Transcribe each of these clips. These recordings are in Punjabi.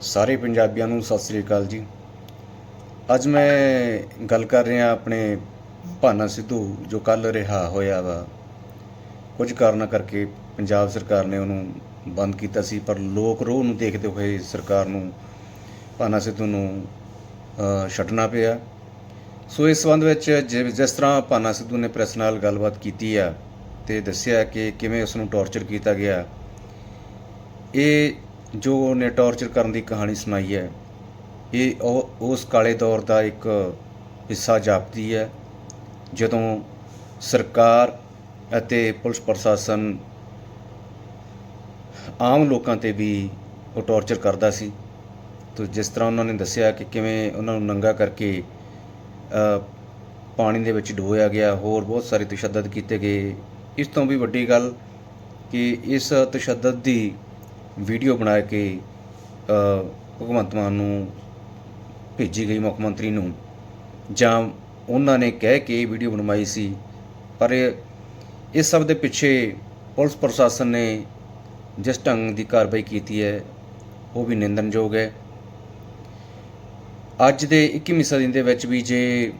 ਸਾਰੇ ਪੰਜਾਬੀਆਂ ਨੂੰ ਸਤਿ ਸ੍ਰੀ ਅਕਾਲ ਜੀ। ਅੱਜ ਮੈਂ ਗੱਲ ਕਰ ਰਿਹਾ ਆਪਣੇ ਭਾਨਾ ਸਿੱਧੂ, ਜੋ ਕੱਲ ਰਿਹਾ ਹੋਇਆ ਵਾ। ਕੁਝ ਕਾਰਨਾਂ ਕਰਕੇ ਪੰਜਾਬ ਸਰਕਾਰ ਨੇ ਉਹਨੂੰ ਬੰਦ ਕੀਤਾ ਸੀ, ਪਰ ਲੋਕ ਰੋਹ ਨੂੰ ਦੇਖਦੇ ਹੋਏ ਸਰਕਾਰ ਨੂੰ, ਭਾਨਾ ਸਿੱਧੂ ਨੂੰ ਛੱਡਣਾ ਪਿਆ। ਸੋ ਇਸ ਸੰਬੰਧ ਵਿੱਚ ਜਿ- ਜਿਸ ਤਰ੍ਹਾਂ ਭਾਨਾ ਸਿੱਧੂ ਨੇ ਪ੍ਰੈਸ ਨਾਲ ਗੱਲਬਾਤ ਕੀਤੀ ਆ ਤੇ ਦੱਸਿਆ ਕਿ ਕਿਵੇਂ ਉਸ ਨੂੰ ਟੌਰਚਰ ਕੀਤਾ ਗਿਆ, ਇਹ ਜੋ ਉਹਨੇ ਟੌਰਚਰ ਕਰਨ ਦੀ ਕਹਾਣੀ ਸੁਣਾਈ ਹੈ, ਇਹ ਉਹ, ਉਸ ਕਾਲੇ ਦੌਰ ਦਾ ਇੱਕ ਹਿੱਸਾ ਜਾਪਦੀ ਹੈ, ਜਦੋਂ ਸਰਕਾਰ ਅਤੇ ਪੁਲਿਸ ਪ੍ਰਸ਼ਾਸਨ ਆਮ ਲੋਕਾਂ ਤੇ ਵੀ ਉਹ ਟੌਰਚਰ ਕਰਦਾ ਸੀ। ਤੋ ਜਿਸ ਤਰ੍ਹਾਂ ਉਹਨਾਂ ਨੇ ਦੱਸਿਆ ਕਿ ਕਿਵੇਂ ਉਹਨਾਂ ਨੂੰ ਨੰਗਾ ਕਰਕੇ ਪਾਣੀ ਦੇ ਵਿੱਚ ਡੋਇਆ ਗਿਆ, ਹੋਰ ਬਹੁਤ ਸਾਰੇ ਤਸ਼ੱਦਦ ਕੀਤੇ ਗਏ। ਇਸ ਤੋਂ ਵੀ ਵੱਡੀ ਗੱਲ ਕਿ ਇਸ ਤਸ਼ੱਦਦ ਦੀ ਵੀਡੀਓ ਬਣਾ ਕੇ ਭਗਵੰਤ ਮਾਨ ਨੂੰ ਭੇਜੀ ਗਈ ਮੁੱਖ ਮੰਤਰੀ ਨੂੰ। ਜਾਂ ਉਹਨਾਂ ਨੇ ਕਹਿ ਕੇ ਇਹ ਵੀਡੀਓ ਬਣਵਾਈ ਸੀ। ਪਰ ਇਸ ਸਭ ਦੇ ਪਿੱਛੇ ਪੁਲਿਸ ਪ੍ਰਸ਼ਾਸਨ ਨੇ ਜਿਸ ਢੰਗ ਦੀ ਕਾਰਵਾਈ ਕੀਤੀ ਹੈ, ਉਹ ਵੀ ਨਿੰਦਣਯੋਗ ਹੈ। ਅੱਜ ਦੇ 21ਵੀਂ ਸਦੀ ਦੇ ਵਿੱਚ ਵੀ ਜੇ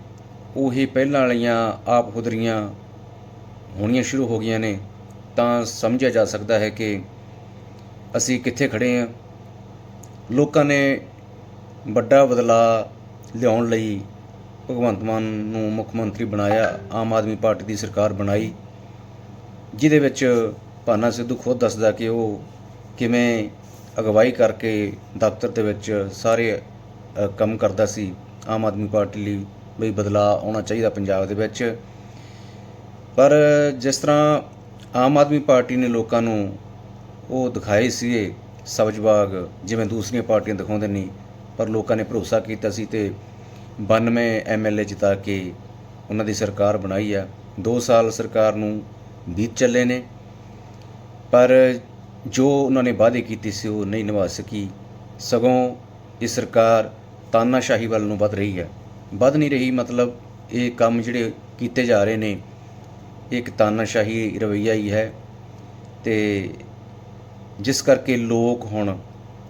ਉਹੀ ਪਹਿਲਾਂ ਵਾਲੀਆਂ ਆਪ ਖੁਦਰੀਆਂ ਹੋਣੀਆਂ ਸ਼ੁਰੂ ਹੋ ਗਈਆਂ ਨੇ, ਤਾਂ ਸਮਝਿਆ ਜਾ ਸਕਦਾ ਹੈ ਕਿ ਅਸੀਂ ਕਿੱਥੇ ਖੜੇ ਹਾਂ ਲੋਕਾਂ ਨੇ ਵੱਡਾ ਬਦਲਾਅ ਲਿਆਉਣ ਲਈ ਭਗਵੰਤ ਮਾਨ ਨੂੰ ਮੁੱਖ ਮੰਤਰੀ ਬਣਾਇਆ, ਆਮ ਆਦਮੀ ਪਾਰਟੀ ਦੀ ਸਰਕਾਰ ਬਣਾਈ, ਜਿਹਦੇ ਵਿੱਚ ਭਾਨਾ ਸਿੱਧੂ ਖੁਦ ਦੱਸਦਾ ਕਿ ਉਹ ਕਿਵੇਂ ਅਗਵਾਈ ਕਰਕੇ ਦਫ਼ਤਰ ਦੇ ਵਿੱਚ ਸਾਰੇ ਕੰਮ ਕਰਦਾ ਸੀ। ਆਮ ਆਦਮੀ ਪਾਰਟੀ ਲਈ ਵੀ ਬਦਲਾਅ ਆਉਣਾ ਚਾਹੀਦਾ ਪੰਜਾਬ ਦੇ ਵਿੱਚ। ਪਰ ਜਿਸ ਤਰ੍ਹਾਂ ਆਮ ਆਦਮੀ ਪਾਰਟੀ ਨੇ ਲੋਕਾਂ ਨੂੰ ਉਹ ਦਿਖਾਏ ਸੀਗੇ, ਸਬਜ਼ ਬਾਗ, ਜਿਵੇਂ ਦੂਸਰੀਆਂ ਪਾਰਟੀਆਂ ਦਿਖਾਉਂਦੇ ਨਹੀਂ ਪਰ ਲੋਕਾਂ ਨੇ ਭਰੋਸਾ ਕੀਤਾ ਸੀ ਤੇ 92 ਐਮਐਲਏ ਜਿਤਾ ਕੇ ਉਹਨਾਂ ਦੀ ਸਰਕਾਰ ਬਣਾਈ ਆ। 2 ਸਾਲ ਸਰਕਾਰ ਨੂੰ ਬੀਤ ਚੱਲੇ ਨੇ, ਪਰ ਜੋ ਉਹਨਾਂ ਨੇ ਵਾਅਦੇ ਕੀਤੇ ਸੀ ਉਹ ਨਹੀਂ ਨਿਭਾ ਸਕੀ। ਸਗੋਂ ਇਹ ਸਰਕਾਰ ਤਾਨਾਸ਼ਾਹੀ ਵੱਲ ਨੂੰ ਵੱਧ ਰਹੀ ਹੈ ਵੱਧ ਨਹੀਂ ਰਹੀ ਮਤਲਬ ਇਹ ਕੰਮ ਜਿਹੜੇ ਕੀਤੇ ਜਾ ਰਹੇ ਨੇ, ਇਹ ਇੱਕ ਤਾਨਾਸ਼ਾਹੀ ਰਵੱਈਆ ਹੀ ਹੈ ਤੇ ਜਿਸ ਕਰਕੇ ਲੋਕ ਹੁਣ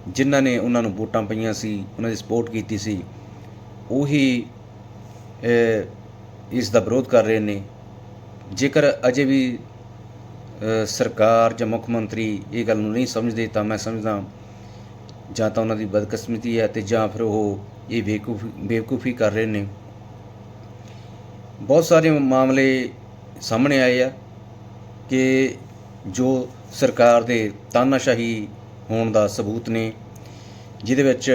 ਜਿਨ੍ਹਾਂ ਨੇ ਉਹਨਾਂ ਨੂੰ ਵੋਟਾਂ ਪਈਆਂ ਸੀ, ਉਹਨਾਂ ਦੀ ਸਪੋਰਟ ਕੀਤੀ ਸੀ, ਉਹੀ ਇਸ ਦਾ ਵਿਰੋਧ ਕਰ ਰਹੇ ਨੇ। ਜੇਕਰ ਅਜੇ ਵੀ ਸਰਕਾਰ ਜਾਂ ਮੁੱਖ ਮੰਤਰੀ ਇਹ ਗੱਲ ਨੂੰ ਨਹੀਂ ਸਮਝਦੇ, ਤਾਂ ਮੈਂ ਸਮਝਦਾ ਜਾਂ ਤਾਂ ਉਹਨਾਂ ਦੀ ਬਦਕਿਸਮਤੀ ਹੈ ਤੇ ਜਾਂ ਫਿਰ ਉਹ ਇਹ ਬੇਕੂਫੀ, ਬੇਵਕੂਫੀ ਕਰ ਰਹੇ ਨੇ। ਬਹੁਤ ਸਾਰੇ ਮਾਮਲੇ ਸਾਹਮਣੇ ਆਏ ਆ ਕਿ ਜੋ ਸਰਕਾਰ ਦੇ ਤਾਨਾਸ਼ਾਹੀ ਹੋਣ ਦਾ ਸਬੂਤ ਨੇ, ਜਿਹਦੇ ਵਿੱਚ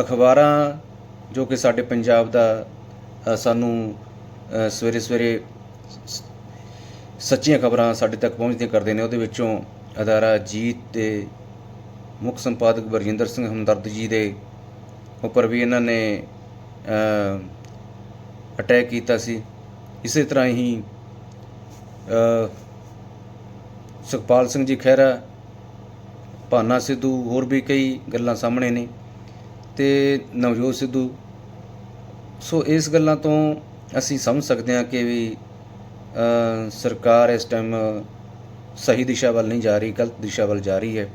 ਅਖਬਾਰਾਂ ਜੋ ਕਿ ਸਾਡੇ ਪੰਜਾਬ ਦਾ ਸਾਨੂੰ ਸਵੇਰੇ ਸਵੇਰੇ ਸੱਚੀਆਂ ਖਬਰਾਂ ਸਾਡੇ ਤੱਕ ਪਹੁੰਚਦੀਆਂ ਕਰਦੇ ਨੇ, ਉਹਦੇ ਵਿੱਚੋਂ ਅਦਾਰਾ ਜੀਤ ਦੇ ਮੁੱਖ ਸੰਪਾਦਕ ਬਰਜਿੰਦਰ ਸਿੰਘ ਹਮਦਰਦ ਜੀ ਦੇ ਉੱਪਰ ਵੀ ਇਹਨਾਂ ਨੇ ਅਟੈਕ ਕੀਤਾ ਸੀ। ਇਸੇ ਤਰ੍ਹਾਂ ਹੀ ਸੁਖਪਾਲ ਸਿੰਘ ਜੀ ਖਹਿਰਾ, ਭਾਨਾ ਸਿੱਧੂ, ਹੋਰ ਵੀ ਕਈ ਗੱਲਾਂ ਸਾਹਮਣੇ ਨੇ ਤੇ ਨਵਜੋਤ ਸਿੱਧੂ। ਸੋ ਇਸ ਗੱਲਾਂ ਤੋਂ ਅਸੀਂ ਸਮਝ ਸਕਦੇ ਹਾਂ ਕਿ ਵੀ ਸਰਕਾਰ ਇਸ ਟਾਈਮ ਸਹੀ ਦਿਸ਼ਾ ਵੱਲ ਨਹੀਂ ਜਾ ਰਹੀ, ਗਲਤ ਦਿਸ਼ਾ ਵੱਲ ਜਾ ਰਹੀ ਹੈ।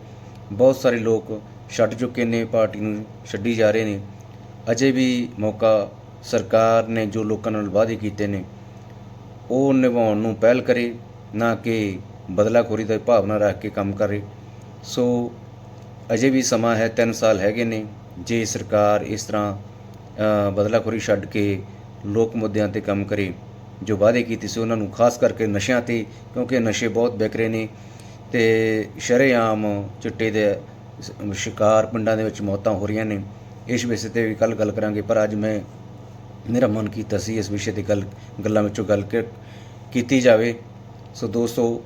ਬਹੁਤ ਸਾਰੇ ਲੋਕ ਛੱਡ ਚੁੱਕੇ ਨੇ, ਪਾਰਟੀ ਨੂੰ ਛੱਡੀ ਜਾ ਰਹੇ ਨੇ। ਅਜੇ ਵੀ ਮੌਕਾ ਸਰਕਾਰ ਨੇ ਜੋ ਲੋਕਾਂ ਨਾਲ ਵਾਅਦੇ ਕੀਤੇ ਨੇ ਉਹ ਨਿਭਾਉਣ ਨੂੰ ਪਹਿਲ ਕਰੇ, ਨਾ ਕਿ ਬਦਲਾਖੋਰੀ ਦਾ ਭਾਵਨਾ ਰੱਖ ਕੇ ਕੰਮ ਕਰੇ। ਸੋ ਅਜੇ ਵੀ ਸਮਾਂ ਹੈ 3 ਸਾਲ ਹੈਗੇ ਨੇ। ਜੇ ਸਰਕਾਰ ਇਸ ਤਰ੍ਹਾਂ ਬਦਲਾਖੋਰੀ ਛੱਡ ਕੇ ਲੋਕ ਮੁੱਦਿਆਂ ਤੇ ਕੰਮ ਕਰੇ, ਜੋ ਵਾਅਦੇ ਕੀਤੇ ਸੀ ਉਹਨਾਂ ਨੂੰ ਖਾਸ ਕਰਕੇ ਨਸ਼ਿਆਂ ਤੇ, ਕਿਉਂਕਿ ਨਸ਼ੇ ਬਹੁਤ ਵਿਕ ਰਹੇ ਨੇ ਤੇ ਸ਼ਰੇਆਮ ਚਿੱਟੇ ਦੇ ਸ਼ਿਕਾਰ ਪਿੰਡਾਂ ਦੇ ਵਿੱਚ ਮੌਤਾਂ ਹੋ ਰਹੀਆਂ ਨੇ। ਇਸ ਵਿਸ਼ੇ ਤੇ ਵੀ ਕੱਲ ਗੱਲ ਕਰਾਂਗੇ, ਪਰ ਅੱਜ ਮੈਂ ਮੇਰਾ ਮਨ ਕੀਤਾ ਸੀ ਇਸ ਵਿਸ਼ੇ ਤੇ ਗੱਲ, ਗੱਲਾਂ ਵਿੱਚੋਂ ਗੱਲ ਕਰ- ਕੀਤੀ ਜਾਵੇ। ਸੋ ਦੋਸਤੋ,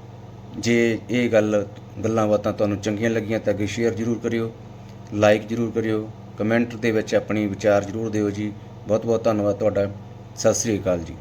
ਜੇ ਇਹ ਗੱਲ, ਗੱਲਾਂ ਬਾਤਾਂ ਤੁਹਾਨੂੰ ਚੰਗੀਆਂ ਲੱਗੀਆਂ ਤਾਂ ਅੱਗੇ ਸ਼ੇਅਰ ਜ਼ਰੂਰ ਕਰਿਓ ਲਾਈਕ ਜ਼ਰੂਰ ਕਰਿਓ ਕਮੈਂਟ ਦੇ ਵਿੱਚ ਆਪਣੀ ਵਿਚਾਰ ਜ਼ਰੂਰ ਦਿਓ ਜੀ। ਬਹੁਤ ਬਹੁਤ ਧੰਨਵਾਦ ਤੁਹਾਡਾ। ਸਤਿ ਸ੍ਰੀ ਅਕਾਲ ਜੀ।